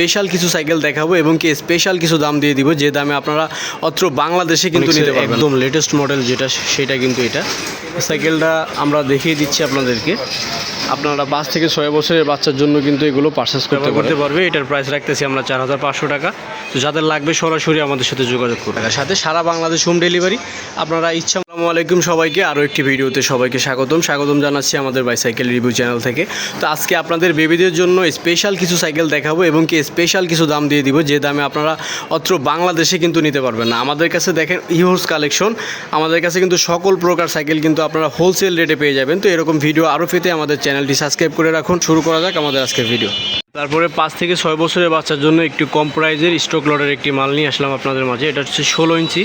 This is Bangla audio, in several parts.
স্পেশাল কিছু সাইকেল দেখাবো এবং কি স্পেশাল কিছু দাম দিয়ে দিব যে দামে আপনারা অত্র বাংলাদেশে কিন্তু নিতে পারবেন। একদম লেটেস্ট মডেল যেটা সেটা কিন্তু এটা। সাইকেলটা আমরা দেখিয়ে দিচ্ছি আপনাদেরকে। আপনারা পাঁচ থেকে ছয় বছরের বাচ্চার জন্য কিন্তু এগুলো পারচেস করতে করতে পারবে এটার প্রাইস রাখতেছি আমরা চার হাজার পাঁচশো টাকা। তো যাদের লাগবে সরাসরি আমাদের সাথে যোগাযোগ করবে সাথে সারা বাংলাদেশ হোম ডেলিভারি আপনারা ইচ্ছা আসসালামু আলাইকুম সবাইকে। আরও একটি ভিডিওতে সবাইকে স্বাগতম। স্বাগতম জানাচ্ছি আমাদের বাইসাইকেল রিভিউ চ্যানেল থেকে। তো আজকে আপনাদের বেবিদের জন্য স্পেশাল কিছু সাইকেল দেখাবো এবং কি স্পেশাল কিছু দাম দিয়ে দিব, যে দামে আপনারা অত্র বাংলাদেশে কিন্তু নিতে পারবেন না। আমাদের কাছে দেখেন ইউজ কালেকশন আমাদের কাছে কিন্তু সকল প্রকার সাইকেল কিন্তু আপনারা হোলসেল রেটে পেয়ে যাবেন। তো এরকম ভিডিও আরও পেতে আমাদের চ্যানেলটি সাবস্ক্রাইব করে রাখুন। শুরু করা যাক আমাদের আজকের ভিডিও তারপরে পাঁচ থেকে ছয় বছরের বাচ্চার জন্য একটু কম প্রাইজের স্টক লটের একটি মাল নিয়ে আসলাম আপনাদের মাঝে। এটা হচ্ছে ষোলো ইঞ্চি।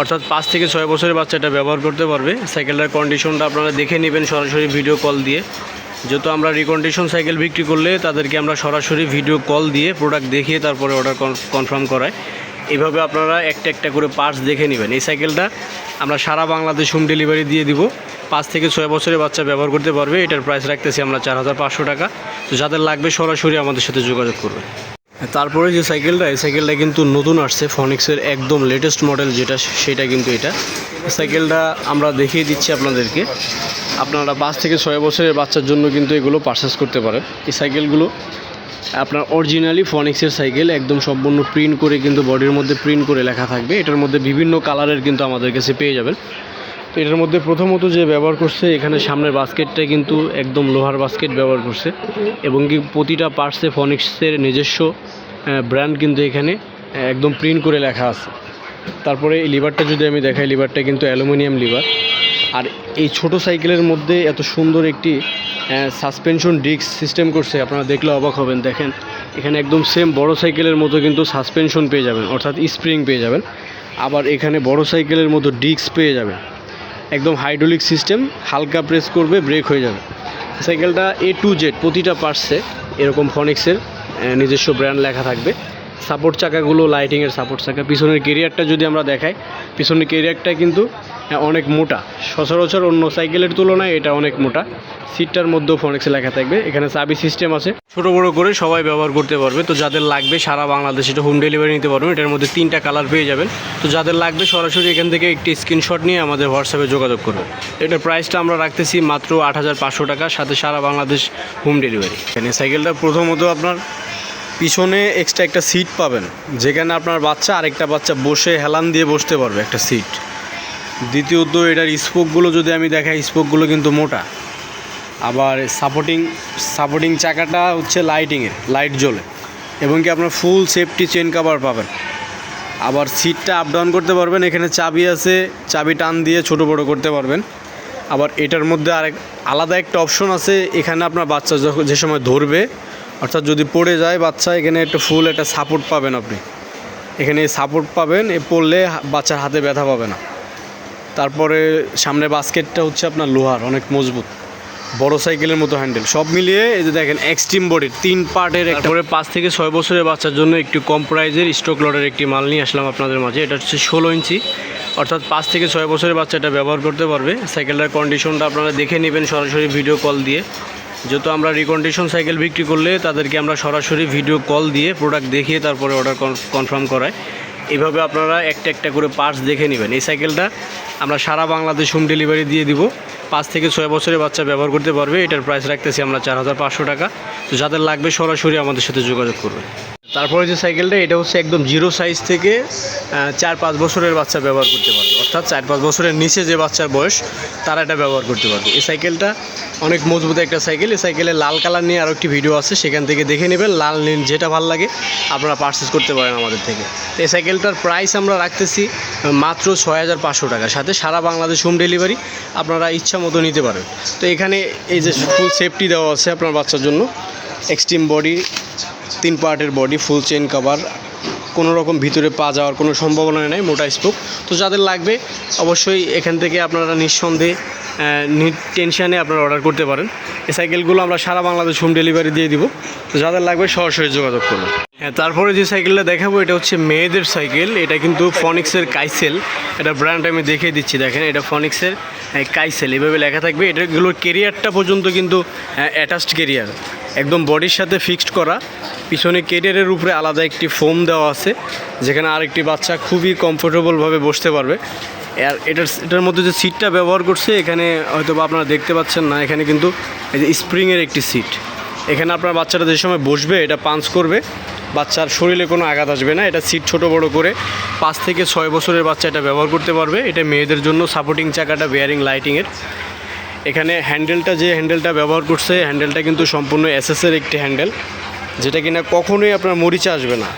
অর্থাৎ পাঁচ থেকে ছয় বছরের বাচ্চা এটা ব্যবহার করতে পারবে। সাইকেলটার কন্ডিশনটা আপনারা দেখে নেবেন সরাসরি ভিডিও কল দিয়ে। যেহেতু আমরা রিকন্ডিশন সাইকেল বিক্রি করলে তাদেরকে আমরা সরাসরি ভিডিও কল দিয়ে প্রোডাক্ট দেখিয়ে তারপরে অর্ডার কনফার্ম করাই। এভাবে আপনারা একটা একটা করে পার্টস দেখে নেবেন। এই সাইকেলটা আমরা সারা বাংলাদেশ হোম ডেলিভারি দিয়ে দিব। পাঁচ থেকে ছয় বছরের বাচ্চা ব্যবহার করতে পারবে। এটার প্রাইস রাখতেছি আমরা চার হাজার পাঁচশো টাকা। তো যাদের লাগবে সরাসরি আমাদের সাথে যোগাযোগ করবে তারপরে যে সাইকেলটা, এই সাইকেলটা কিন্তু নতুন আসছে ফনিক্সের একদম লেটেস্ট মডেল যেটা, সেটা কিন্তু এটা। সাইকেলটা আমরা দেখিয়ে দিচ্ছি আপনাদেরকে। আপনারা পাঁচ থেকে ছয় বছরের বাচ্চার জন্য কিন্তু এগুলো পারচেস করতে পারেন। এই সাইকেলগুলো আপনার অরিজিনালি ফনিক্সের সাইকেল, একদম সম্পূর্ণ প্রিন্ট করে কিন্তু বডির মধ্যে প্রিন্ট করে লেখা থাকবে। এটার মধ্যে বিভিন্ন কালারের কিন্তু আমাদের কাছে পেয়ে যাবেন। এটার মধ্যে প্রথমত যে ব্যবহার করছে, এখানে সামনের বাস্কেটটা কিন্তু একদম লোহার বাস্কেট ব্যবহার করছে এবং কি প্রতিটা পার্টসে ফনিক্সের নিজস্ব ব্র্যান্ড কিন্তু এখানে একদম প্রিন্ট করে লেখা আছে। তারপরে এই লিভারটা যদি আমি দেখাই লিভারটা কিন্তু অ্যালুমিনিয়াম লিভার আর এই ছোট সাইকেলের মধ্যে এত সুন্দর একটি সাসপেনশন ডিস্ক সিস্টেম করছে, আপনারা দেখলে অবাক হবেন। দেখেন, এখানে একদম সেম বড় সাইকেলের মতো কিন্তু সাসপেনশন পেয়ে যাবেন, অর্থাৎ স্প্রিং পেয়ে যাবেন। আবার এখানে বড় সাইকেলের মতো ডিস্ক পেয়ে যাবেন। একদম হাইড্রোলিক সিস্টেম হালকা প্রেস করবে ব্রেক হয়ে যাবে। সাইকেলটা এ টু জেড প্রতিটা পার্টসে এরকম ফনিক্সের নিজস্ব ব্র্যান্ড লেখা থাকবে। সাপোর্ট চাকাগুলো লাইটিংয়ের সাপোর্ট চাকা। পিছনের কেরিয়ারটা যদি আমরা দেখাই পিছনের কেরিয়ারটা কিন্তু অনেক মোটা। সচরাচর অন্য সাইকেলের তুলনায় এটা অনেক মোটা। সিটটার মধ্যেও ফনিক্সে লেখা থাকবে। এখানে চাবি সিস্টেম আছে। ছোট বড় করে সবাই ব্যবহার করতে পারবে। তো যাদের লাগবে সারা বাংলাদেশে এটা হোম ডেলিভারি নিতে পারবেন। এটার মধ্যে তিনটা কালার পেয়ে যাবেন। তো যাদের লাগবে সরাসরি এখান থেকে একটি স্ক্রিনশট নিয়ে আমাদের হোয়াটসঅ্যাপে যোগাযোগ করবে এটার প্রাইসটা আমরা রাখতেছি মাত্র আট হাজার পাঁচশো টাকা সাথে সারা বাংলাদেশ হোম ডেলিভারি এখানে সাইকেলটা প্রথমত আপনার পিছনে এক্সট্রা একটা সিট পাবেন। যেখানে আপনার বাচ্চা আরেকটা বাচ্চা বসে হেলান দিয়ে বসতে পারবে একটা সিট দ্বিতীয়ত এটার স্পোকগুলো যদি আমি দেখাই স্পোকগুলো কিন্তু মোটা। আবার সাপোর্টিং সাপোর্টিং চাকাটা হচ্ছে লাইটিংয়ের লাইট জ্বলে। এবং কি আপনার ফুল সেফটি চেন কাভার পাবেন। আবার সিটটা আপ ডাউন করতে পারবেন, এখানে চাবি আছে, চাবি টান দিয়ে ছোট বড় করতে পারবেন। আবার এটার মধ্যে আরেক, আলাদা একটা অপশন আছে, এখানে আপনার বাচ্চা যখন যে সময় ধরবে অর্থাৎ যদি পড়ে যায় বাচ্চা, এখানে একটা ফুল একটা সাপোর্ট পাবেন আপনি। এখানে সাপোর্ট পাবেন, এ পড়লে বাচ্চার হাতে ব্যথা পাবে না। তারপরে সামনে বাস্কেটটা হচ্ছে আপনার লোহার, অনেক মজবুত। বড় সাইকেলের মতো হ্যান্ডেল সব মিলিয়ে এই যে দেখেন এক্সট্রিম বডির তিন পার্টের তারপরে পাঁচ থেকে ছয় বছরের বাচ্চার জন্য একটু কম প্রাইজের স্টক লটের একটি মাল নিয়ে আসলাম আপনাদের মাঝে। এটা হচ্ছে ষোলো ইঞ্চি। অর্থাৎ পাঁচ থেকে ছয় বছরের বাচ্চা এটা ব্যবহার করতে পারবে। সাইকেলটার কন্ডিশনটা আপনারা দেখে নেবেন সরাসরি ভিডিও কল দিয়ে। যেহেতু আমরা রিকন্ডিশন সাইকেল বিক্রি করলে তাদেরকে আমরা সরাসরি ভিডিও কল দিয়ে প্রোডাক্ট দেখিয়ে তারপরে অর্ডার কনফার্ম করাই। এভাবে আপনারা একটা একটা করে পার্টস দেখে নেবেন। এই সাইকেলটা আমরা সারা বাংলাদেশ হোম ডেলিভারি দিয়ে দিব। পাঁচ থেকে ছয় বছরের বাচ্চা ব্যবহার করতে পারবে। এটার প্রাইস রাখতেছি আমরা চার হাজার পাঁচশো টাকা। তো যাদের লাগবে সরাসরি আমাদের সাথে যোগাযোগ করবে তারপরে যে সাইকেলটা, এটা হচ্ছে একদম জিরো সাইজ থেকে চার পাঁচ বছরের বাচ্চা ব্যবহার করতে পারবে। অর্থাৎ চার পাঁচ বছরের নিচে যে বাচ্চার বয়স, তারা এটা ব্যবহার করতে পারবে। এই সাইকেলটা অনেক মজবুত একটা সাইকেল। এই সাইকেলে লাল কালার নিয়ে আরও একটি ভিডিও আছে, সেখান থেকে দেখে নেবেন। লাল, নীল যেটা ভালো লাগে, আপনারা পারচেস করতে পারেন আমাদের থেকে। এই সাইকেলটার প্রাইস আমরা রাখতেছি মাত্র ছয় হাজার পাঁচশো টাকা সাথে সারা বাংলাদেশ হোম ডেলিভারি আপনারা ইচ্ছা মতো নিতে পারেন। তো এখানে এই যে ফুল সেফটি দেওয়া আছে আপনার বাচ্চার জন্য এক্সট্রিম বডি তিন পার্টের বডি ফুল চেন কভার কোনো রকম ভিতরে পা যাওয়ার কোনো সম্ভাবনা নেই, মোটা স্পোক তো যাদের লাগবে, অবশ্যই এখান থেকে আপনারা নিঃসন্দেহে টেনশানে আপনারা অর্ডার করতে পারেন। এই সাইকেলগুলো আমরা সারা বাংলাদেশ হোম ডেলিভারি দিয়ে দিব। তো যাদের লাগবে, সরাসরি যোগাযোগ করুন। হ্যাঁ তারপরে যে সাইকেলটা দেখাবো, এটা হচ্ছে মেয়েদের সাইকেল এটা কিন্তু ফনিক্সের কাইসেল এটা ব্র্যান্ড আমি দেখিয়ে দিচ্ছি, দেখেন, এটা ফনিক্সের কাইসেল এভাবে লেখা থাকবে। এটাগুলোর কেরিয়ারটা পর্যন্ত কিন্তু অ্যাটাচড কেরিয়ার একদম বডির সাথে ফিক্সড করা। পিছনে কেরিয়ারের উপরে আলাদা একটি ফোম দেওয়া আছে, যেখানে আরেকটি বাচ্চা খুবই কমফোর্টেবলভাবে বসতে পারবে। আর এটার এটার মধ্যে যে সিটটা ব্যবহার করছে, এখানে হয়তো বা আপনারা দেখতে পাচ্ছেন না, এখানে কিন্তু এই যে স্প্রিংয়ের একটি সিট এখানে আপনার বাচ্চাটা যে সময় বসবে, এটা পাঞ্চ করবে। বাচ্চার শরীরে কোনো আঘাত আসবে না, এটা সিট ছোট বড় করে পাঁচ থেকে ছয় বছরের বাচ্চা এটা ব্যবহার করতে পারবে। এটা মেয়েদের জন্য সাপোর্টিং চাকাটা বেয়ারিং লাইটিংয়ের এখানে হ্যান্ডেলটা যে হ্যান্ডেলটা ব্যবহার করছে হ্যান্ডেলটা কিন্তু সম্পূর্ণ এসএসের একটি হ্যান্ডেল যেটা কিনা কখনোই আপনার মরিচা আসবে না।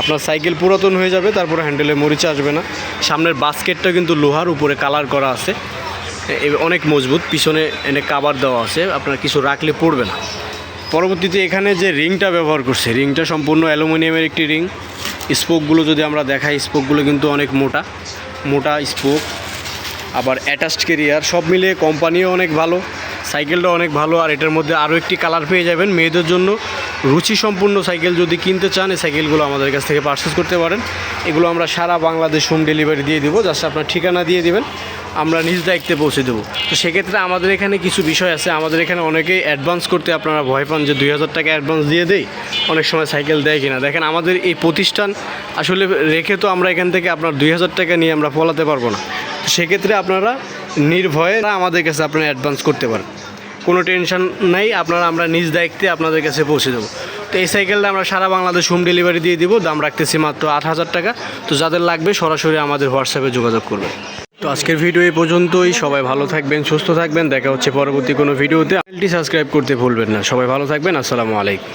আপনার সাইকেল পুরাতন হয়ে যাবে, তারপরে হ্যান্ডেলে মরিচা আসবে না। সামনের বাস্কেটটা কিন্তু লোহার, উপরে কালার করা আছে। অনেক মজবুত, পিছনে এনে কাবার দেওয়া আছে, আপনার কিছু রাখলে পড়বে না। পরবর্তীতে এখানে যে রিংটা ব্যবহার করছে, রিংটা সম্পূর্ণ অ্যালুমিনিয়ামের একটি রিং। স্পোকগুলো যদি আমরা দেখাই, স্পোকগুলো কিন্তু অনেক মোটা মোটা স্পোক, আবার অ্যাটাচড কেরিয়ার সব মিলিয়ে কোম্পানিও অনেক ভালো। সাইকেলটা অনেক ভালো, আর এটার মধ্যে আরও একটি কালার পেয়ে যাবেন মেয়েদের জন্য। রুচি সম্পূর্ণ সাইকেল যদি কিনতে চান, এই সাইকেলগুলো আমাদের কাছ থেকে পারচেস করতে পারেন। এগুলো আমরা সারা বাংলাদেশ হোম ডেলিভারি দিয়ে দেবো জাস্ট আপনার ঠিকানা দিয়ে দেবেন। আমরা নিজ দায়িত্বে পৌঁছে দেবো। তো সেক্ষেত্রে আমাদের এখানে কিছু বিষয় আছে। আমাদের এখানে অনেকেই অ্যাডভান্স করতে আপনারা ভয় পান যে দুই হাজার টাকা অ্যাডভান্স দিয়ে দেই। অনেক সময় সাইকেল দেয় কিনা। দেখেন, আমাদের এই প্রতিষ্ঠান আসলে রেখে তো আমরা এখান থেকে আপনার দুই হাজার টাকা নিয়ে আমরা ফলাতে পারব না। সেক্ষেত্রে আপনারা নির্ভয়ে আমাদের কাছে আপনারা অ্যাডভান্স করতে পারেন। কোনো টেনশন নেই, আপনারা আমরা নিজ দায়িত্বে আপনাদের কাছে পৌঁছে দেবো। তো এই সাইকেলটা আমরা সারা বাংলাদেশ হোম ডেলিভারি দিয়ে দিব, দাম রাখতেছি মাত্র আট হাজার টাকা। তো যাদের লাগবে সরাসরি আমাদের হোয়াটসঅ্যাপে যোগাযোগ করবে তো আজকের ভিডিও এই পর্যন্তই, সবাই ভালো থাকবেন, সুস্থ থাকবেন, দেখা হচ্ছে পরবর্তী কোনো ভিডিওতে। চ্যানেলটি সাবস্ক্রাইব করতে ভুলবেন না, সবাই ভালো থাকবেন, আসসালামু আলাইকুম।